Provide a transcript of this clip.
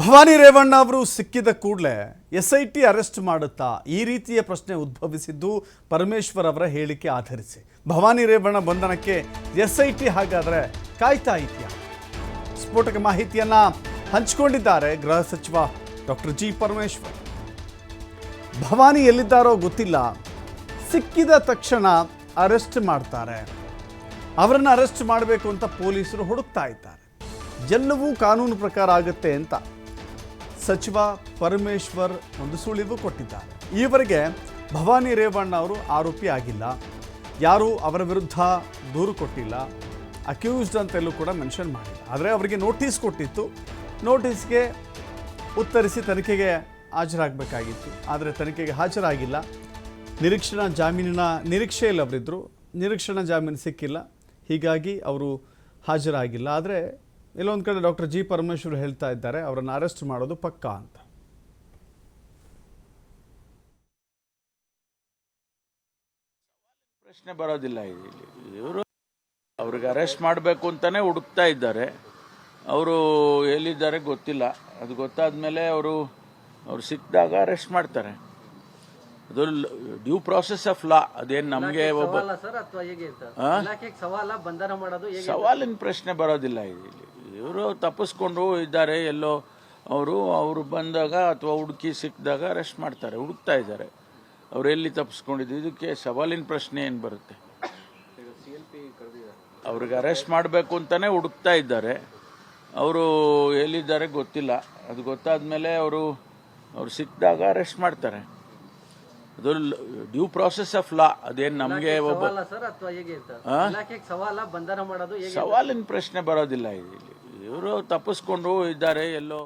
ಭವಾನಿ ರೇವಣ್ಣ ಅವರು ಸಿಕ್ಕಿದ ಕೂಡಲೇ ಎಸ್ ಐ ಟಿ ಅರೆಸ್ಟ್ ಮಾಡುತ್ತಾ ಈ ರೀತಿಯ ಪ್ರಶ್ನೆ ಉದ್ಭವಿಸಿದ್ದು ಪರಮೇಶ್ವರ್ ಅವರ ಹೇಳಿಕೆ ಆಧರಿಸಿ. ಭವಾನಿ ರೇವಣ್ಣ ಬಂಧನಕ್ಕೆ ಎಸ್ ಐ ಟಿ ಹಾಗಾದರೆ ಕಾಯ್ತಾ ಇದೆಯಾ? ಸ್ಫೋಟಕ ಮಾಹಿತಿಯನ್ನ ಹಂಚಿಕೊಂಡಿದ್ದಾರೆ ಗೃಹ ಸಚಿವ ಡಾಕ್ಟರ್ ಜಿ ಪರಮೇಶ್ವರ್. ಭವಾನಿ ಎಲ್ಲಿದ್ದಾರೋ ಗೊತ್ತಿಲ್ಲ. ಸಿಕ್ಕಿದ ತಕ್ಷಣ ಅರೆಸ್ಟ್ ಮಾಡ್ತಾರೆ. ಅವರನ್ನು ಅರೆಸ್ಟ್ ಮಾಡಬೇಕು ಅಂತ ಪೊಲೀಸರು ಹುಡುಕ್ತಾ ಇದ್ದಾರೆ. ಎಲ್ಲವೂ ಕಾನೂನು ಪ್ರಕಾರ ಆಗುತ್ತೆ ಅಂತ. ಸಚಿವ ಪರಮೇಶ್ವರ್ ಒಂದು ಸುಳಿವು ಕೊಟ್ಟಿದ್ದಾರೆ. ಈವರೆಗೆ ಭವಾನಿ ರೇವಣ್ಣ ಅವರು ಆರೋಪಿ ಆಗಿಲ್ಲ. ಯಾರೂ ಅವರ ವಿರುದ್ಧ ದೂರು ಕೊಟ್ಟಿಲ್ಲ. ಅಕ್ಯೂಸ್ಡ್ ಅಂತೆಲ್ಲೂ ಕೂಡ ಮೆನ್ಷನ್ ಮಾಡಿಲ್ಲ. ಆದರೆ ಅವರಿಗೆ ನೋಟಿಸ್ ಕೊಟ್ಟಿತ್ತು. ನೋಟಿಸ್ಗೆ ಉತ್ತರಿಸಿ ತನಿಖೆಗೆ ಹಾಜರಾಗಬೇಕಾಗಿತ್ತು. ಆದರೆ ತನಿಖೆಗೆ ಹಾಜರಾಗಿಲ್ಲ. ನಿರೀಕ್ಷಣಾ ಜಾಮೀನಿನ ನಿರೀಕ್ಷೆಯಲ್ಲಿ ಅವರಿದ್ದರು ನಿರೀಕ್ಷಣಾ ಜಾಮೀನು ಸಿಕ್ಕಿಲ್ಲ. ಹೀಗಾಗಿ ಅವರು ಹಾಜರಾಗಿಲ್ಲ. ಆದರೆ ಎಲ್ಲೊಂದು ಕಡೆ ಡಾಕ್ಟರ್ ಜಿ ಪರಮೇಶ್ವರ್ ಹೇಳ್ತಾ ಇದ್ದಾರೆ ಅವರನ್ನು ಅರೆಸ್ಟ್ ಮಾಡೋದು ಪಕ್ಕಾ ಅಂತ. ಪ್ರಶ್ನೆ ಬರೋದಿಲ್ಲ ಇಲ್ಲಿ. ಇವರು ಅವ್ರಿಗೆ ಅರೆಸ್ಟ್ ಮಾಡಬೇಕು ಅಂತಾನೆ ಹುಡುಕ್ತಾ ಇದ್ದಾರೆ. ಅವರು ಎಲ್ಲಿದ್ದಾರೆ ಗೊತ್ತಿಲ್ಲ. ಅದು ಗೊತ್ತಾದ ಮೇಲೆ ಅವರು ಅವ್ರು ಸಿಕ್ಕಿದಾಗ ಅರೆಸ್ಟ್ ಮಾಡ್ತಾರೆ. ಅದು ಡ್ಯೂ ಪ್ರಾಸೆಸ್ ಆಫ್ ಲಾ ಅದೇನು ನಮಗೆ ಒಬ್ಬ ಸವಾಲಿನ ಪ್ರಶ್ನೆ ಬರೋದಿಲ್ಲ ಇಲ್ಲಿ. ಇವರು ತಪ್ಪಿಸ್ಕೊಂಡು ಇದ್ದಾರೆ ಎಲ್ಲೋ ಅವರು ಅವರು ಬಂದಾಗ ಅಥವಾ ಹುಡುಕಿ ಸಿಕ್ಕಿದಾಗ ಅರೆಸ್ಟ್ ಮಾಡ್ತಾರೆ ಹುಡುಕ್ತಾ ಇದ್ದಾರೆ. ಅವರು ಎಲ್ಲಿ ತಪ್ಪಿಸ್ಕೊಂಡಿದ್ದು? ಇದಕ್ಕೆ ಸವಾಲಿನ ಪ್ರಶ್ನೆ ಏನು ಬರುತ್ತೆ? ಅವ್ರಿಗೆ ಅರೆಸ್ಟ್ ಮಾಡಬೇಕು ಅಂತಲೇ ಹುಡುಕ್ತಾ ಇದ್ದಾರೆ. ಅವರು ಎಲ್ಲಿದ್ದಾರೆ ಗೊತ್ತಿಲ್ಲ. ಅದು ಗೊತ್ತಾದ ಮೇಲೆ ಅವರು ಅವ್ರು ಸಿಕ್ಕಿದಾಗ ಅರೆಸ್ಟ್ ಮಾಡ್ತಾರೆ. ಅದು ಡ್ಯೂ ಪ್ರಾಸೆಸ್ ಆಫ್ ಲಾ ಅದೇನು ನಮಗೆ ಒಬ್ಬ ಸವಾಲಿನ ಪ್ರಶ್ನೆ ಬರೋದಿಲ್ಲ ಇಲ್ಲಿ. ಇವರು ತಪ್ಪಿಸ್ಕೊಂಡು ಇದ್ದಾರೆ ಎಲ್ಲೋ